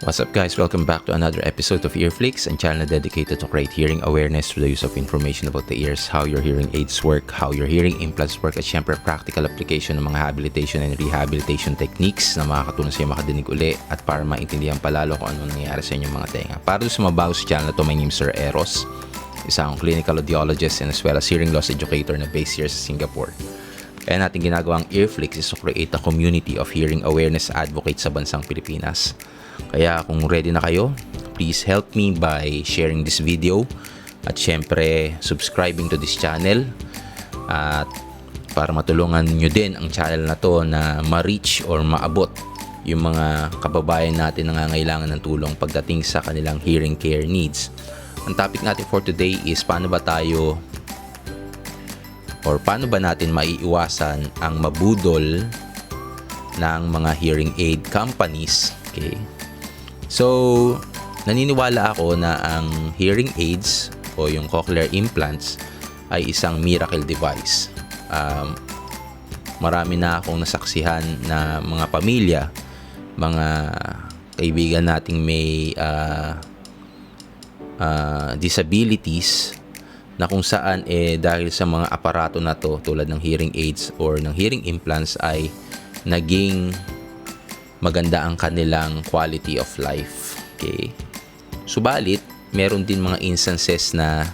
What's up guys? Welcome back to another episode of Earflix, and channel dedicated to create hearing awareness through the use of information about the ears, how your hearing aids work, how your hearing implants work, at syempre practical application ng mga habilitation and rehabilitation techniques na makakatulong sa iyo makadinig uli at para maintindihan palalo kung ano nangyayari sa inyong mga tenga. Para sa mabago sa channel na to, my name is Sir Eros, isa akong clinical audiologist and as well as hearing loss educator na based here sa Singapore. Kaya natin ginagawang Earflix is to create a community of hearing awareness advocates sa bansang Pilipinas. Kaya kung ready na kayo, please help me by sharing this video at syempre subscribing to this channel at para matulungan nyo din ang channel na to na ma-reach or maabot yung mga kababayan natin na nangangailangan ng tulong pagdating sa kanilang hearing care needs. Ang topic natin for today is paano ba tayo or paano ba natin maiiwasan ang mabudol ng mga hearing aid companies. Okay. So, naniniwala ako na ang hearing aids o yung cochlear implants ay isang miracle device. Um, marami na akong nasaksihan na mga pamilya, mga kaibigan nating may uh, uh, disabilities na kung saan eh dahil sa mga aparato na to tulad ng hearing aids or ng hearing implants ay naging maganda ang kanilang quality of life. Okay? Subalit, meron din mga instances na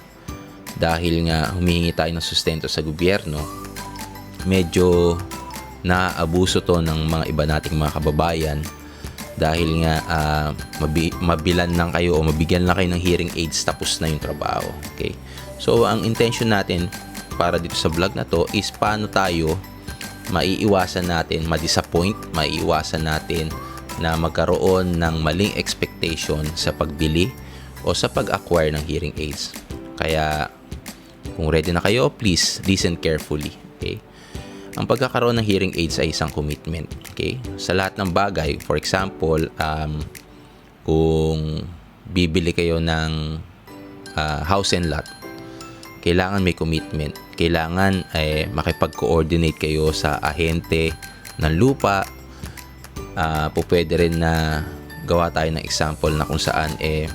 dahil nga humihingi tayo ng sustento sa gobyerno, medyo naabuso to ng mga iba nating mga kababayan dahil nga uh, mabi- mabilan lang kayo o mabigyan lang kayo ng hearing aids tapos na yung trabaho. Okay? So, ang intention natin para dito sa vlog na to is paano tayo maiiwasan natin ma-disappoint, maiiwasan natin na magkaroon ng maling expectation sa pagbili o sa pag-acquire ng hearing aids. Kaya kung ready na kayo, please listen carefully. Okay? Ang pagkakaroon ng hearing aids ay isang commitment. Okay? Sa lahat ng bagay, for example, um, kung bibili kayo ng uh, house and lot, kailangan may commitment. Kailangan eh, makipag-coordinate kayo sa ahente ng lupa. Uh, po pwede rin na gawa tayo ng example na kung saan eh,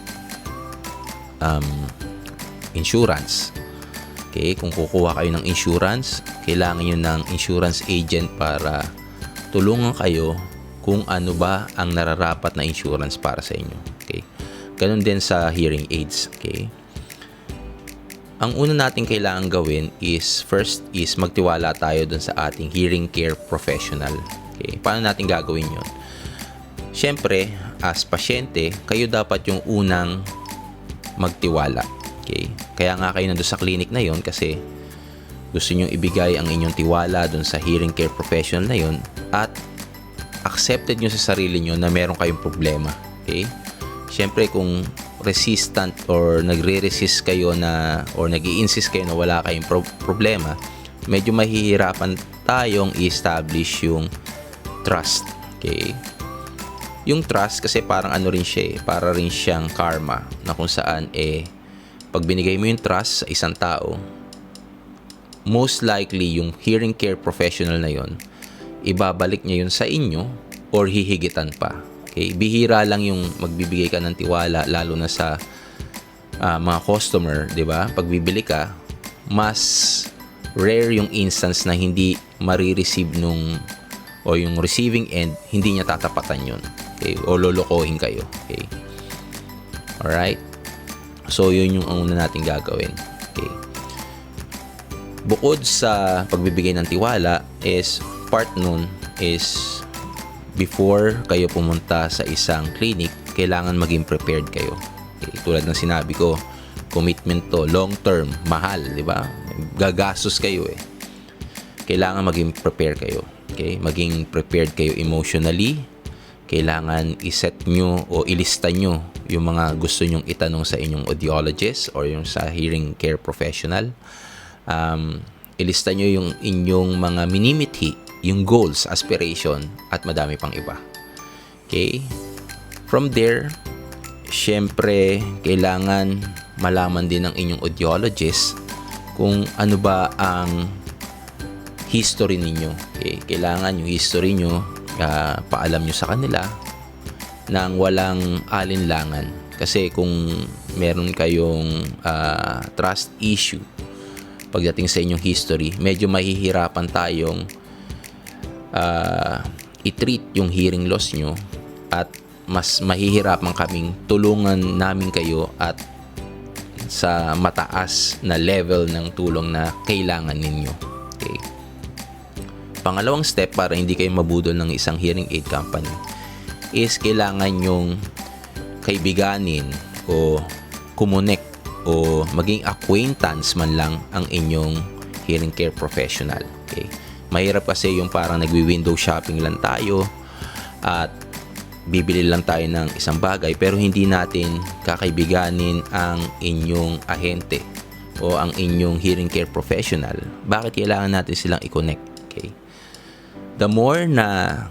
um, insurance. Okay, kung kukuha kayo ng insurance, kailangan nyo ng insurance agent para tulungan kayo kung ano ba ang nararapat na insurance para sa inyo. Okay? Ganun din sa hearing aids. Okay? Ang una natin kailangan gawin is first is magtiwala tayo dun sa ating hearing care professional. Okay? Paano natin gagawin yon? Siyempre, as pasyente, kayo dapat yung unang magtiwala. Okay? Kaya nga kayo nandun sa clinic na yon kasi gusto nyo ibigay ang inyong tiwala dun sa hearing care professional na yon at accepted nyo sa sarili nyo na meron kayong problema. Okay? Siyempre, kung resistant or nagre-resist kayo na or nag insist kayo na wala kayong pro- problema, medyo mahihirapan tayong i-establish yung trust. Okay? Yung trust kasi parang ano rin siya eh, para rin siyang karma na kung saan eh pag binigay mo yung trust sa isang tao, most likely yung hearing care professional na yon ibabalik niya yun sa inyo or hihigitan pa. Okay, bihira lang yung magbibigay ka ng tiwala lalo na sa uh, mga customer, 'di ba? Pag bibili ka, mas rare yung instance na hindi marireceive nung o yung receiving end hindi niya tatapatan yun. Okay? O lolokohin kayo. Okay? Alright? So, yun yung una natin gagawin. Okay? Bukod sa pagbibigay ng tiwala is part nun is before kayo pumunta sa isang clinic, kailangan maging prepared kayo. Okay, tulad ng sinabi ko, commitment to, long term, mahal, di ba? Gagastos kayo eh. Kailangan maging prepared kayo. Okay? Maging prepared kayo emotionally. Kailangan iset nyo o ilista nyo yung mga gusto nyong itanong sa inyong audiologist or yung sa hearing care professional. Um, ilista nyo yung inyong mga minimithi yung goals, aspiration, at madami pang iba. Okay? From there, syempre, kailangan malaman din ng inyong audiologist kung ano ba ang history ninyo. Okay? Kailangan yung history nyo, uh, paalam nyo sa kanila ng walang alinlangan. Kasi kung meron kayong ah, trust issue pagdating sa inyong history, medyo mahihirapan tayong ah, i-treat yung hearing loss nyo at mas mahihirapan kaming tulungan namin kayo at sa mataas na level ng tulong na kailangan ninyo. Okay. Pangalawang step para hindi kayo mabudol ng isang hearing aid company is kailangan yung kaibiganin o kumunek o maging acquaintance man lang ang inyong hearing care professional. Okay? Mahirap kasi yung parang nagwi-window shopping lang tayo at bibili lang tayo ng isang bagay pero hindi natin kakaibiganin ang inyong ahente o ang inyong hearing care professional. Bakit kailangan natin silang i-connect? Okay? The more na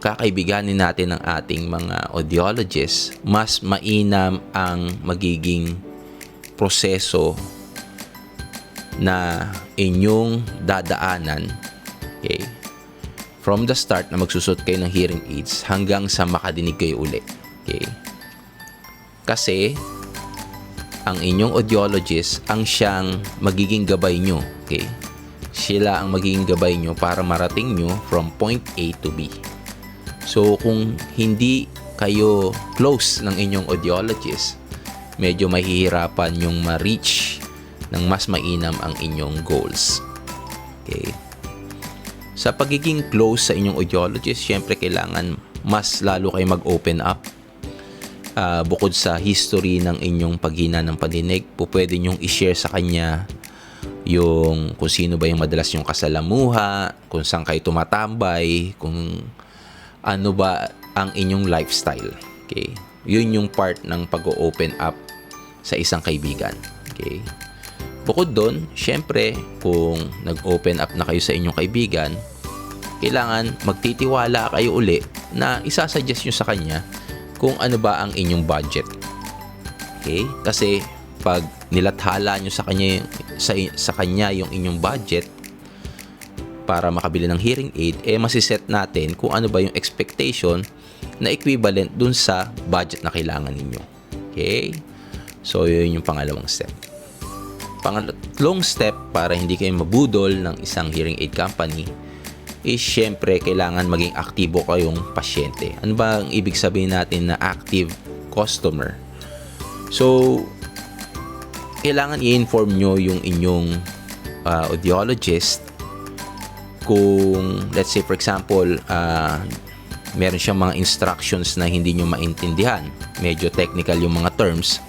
kakaibiganin natin ang ating mga audiologists, mas mainam ang magiging proseso na inyong dadaanan okay, from the start na magsusot kayo ng hearing aids hanggang sa makadinig kayo uli. Okay? Kasi ang inyong audiologist ang siyang magiging gabay nyo. Okay? Sila ang magiging gabay nyo para marating nyo from point A to B. So kung hindi kayo close ng inyong audiologist, medyo mahihirapan yung ma-reach ng mas mainam ang inyong goals. Okay? Sa pagiging close sa inyong audiologist, syempre kailangan mas lalo kayo mag-open up. Ah, bukod sa history ng inyong paghina ng padinig, po pwede nyong i-share sa kanya yung kung sino ba yung madalas yung kasalamuha, kung saan kayo tumatambay, kung ano ba ang inyong lifestyle. Okay? Yun yung part ng pag-open up sa isang kaibigan. Okay? Bukod doon, syempre, kung nag-open up na kayo sa inyong kaibigan, kailangan magtitiwala kayo uli na isasuggest nyo sa kanya kung ano ba ang inyong budget. Okay? Kasi pag nilathala nyo sa kanya sa, sa kanya yung inyong budget para makabili ng hearing aid, eh masiset natin kung ano ba yung expectation na equivalent dun sa budget na kailangan ninyo. Okay? So, yun yung pangalawang step. Pangatlong step para hindi kayo mabudol ng isang hearing aid company is syempre kailangan maging aktibo kayong pasyente. Ano ba ang ibig sabihin natin na active customer? So, kailangan i-inform nyo yung inyong uh, audiologist kung, let's say for example, uh, meron siyang mga instructions na hindi nyo maintindihan. Medyo technical yung mga terms.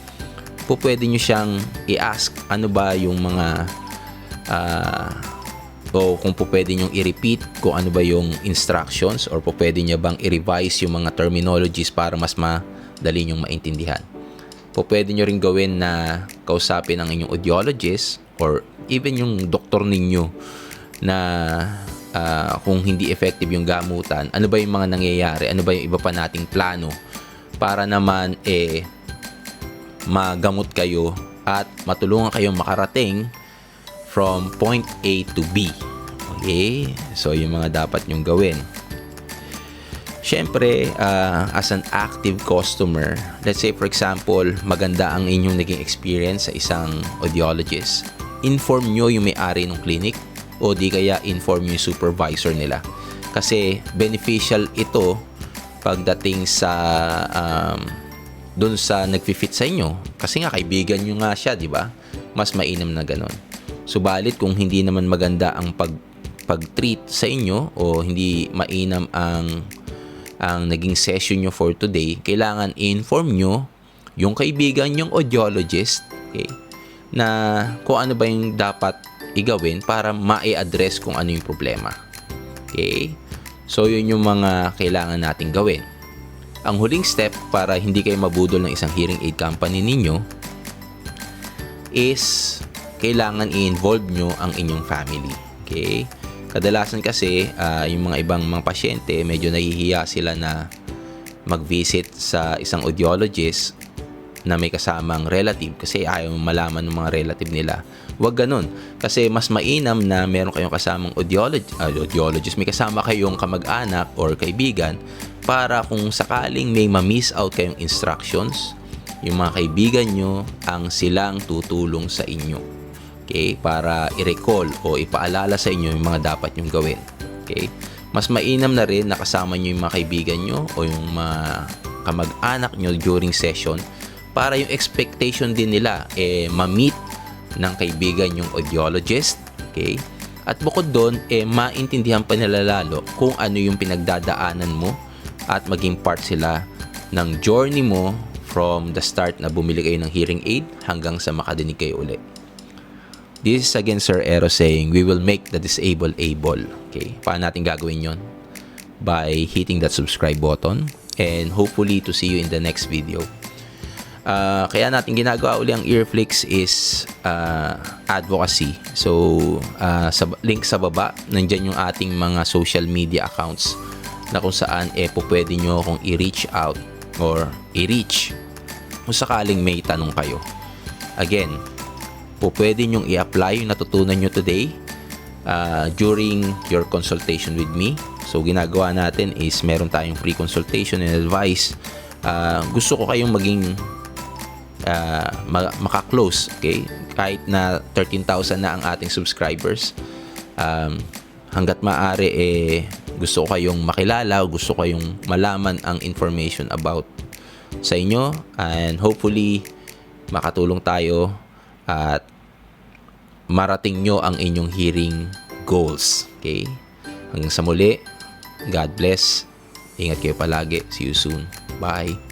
Po pwede nyo siyang i-ask ano ba yung mga uh, o kung po pwede nyo i-repeat kung ano ba yung instructions or po pwede nyo bang i-revise yung mga terminologies para mas madali nyong maintindihan. Po pwede nyo rin gawin na kausapin ang inyong audiologist or even yung doktor ninyo na uh, kung hindi effective yung gamutan, ano ba yung mga nangyayari, ano ba yung iba pa nating plano para naman eh magamot kayo at matulungan kayong makarating from point A to B. Okay? So, yung mga dapat nyong gawin. Siyempre, uh, as an active customer, let's say for example, maganda ang inyong naging experience sa isang audiologist. Inform nyo yung may-ari ng clinic o di kaya inform yung supervisor nila. Kasi beneficial ito pagdating sa um, doon sa nagfi-fit sa inyo. Kasi nga kaibigan nyo nga siya, di ba? Mas mainam na ganon. Subalit kung hindi naman maganda ang pag pag-treat sa inyo o hindi mainam ang ang naging session nyo for today, kailangan i-inform nyo yung kaibigan yung audiologist okay, na kung ano ba yung dapat igawin para ma-address kung ano yung problema. Okay? So, yun yung mga kailangan nating gawin. Ang huling step para hindi kayo mabudol ng isang hearing aid company ninyo is kailangan i-involve nyo ang inyong family. Okay? Kadalasan kasi, uh, yung mga ibang mga pasyente, medyo nahihiya sila na mag-visit sa isang audiologist na may kasamang relative kasi ayaw malaman ng mga relative nila. Huwag ganun. Kasi mas mainam na meron kayong kasamang audiolog- uh, audiologist, may kasama kayong kamag-anak or kaibigan para kung sakaling may ma-miss out kayong instructions, yung mga kaibigan nyo ang silang tutulong sa inyo. Okay? Para i-recall o ipaalala sa inyo yung mga dapat nyong gawin. Okay? Mas mainam na rin nakasama nyo yung mga kaibigan nyo o yung mga kamag-anak nyo during session para yung expectation din nila eh ma-meet ng kaibigan yung audiologist. Okay? At bukod doon, eh, maintindihan pa nila lalo kung ano yung pinagdadaanan mo at maging part sila ng journey mo from the start na bumili kayo ng hearing aid hanggang sa makadinig kayo ulit. This is again Sir Ero saying, we will make the disabled able. Okay, paano natin gagawin yon? By hitting that subscribe button and hopefully to see you in the next video. Ah, kaya natin ginagawa uli ang Earflix is ah, advocacy. So, ah, sa link sa baba, nandyan yung ating mga social media accounts na kung saan eh po pwede nyo akong i-reach out or i-reach kung sakaling may tanong kayo. Again, po pwede nyong i-apply yung natutunan nyo today ah, during your consultation with me. So, ginagawa natin is meron tayong free consultation and advice. Ah, gusto ko kayong maging ah, ma- maka-close, okay? Kahit na 13,000 na ang ating subscribers, um, hanggat maaari eh gusto ko kayong makilala, gusto ko kayong malaman ang information about sa inyo and hopefully makatulong tayo at marating nyo ang inyong hearing goals. Okay? Hanggang sa muli, God bless. Ingat kayo palagi. See you soon. Bye.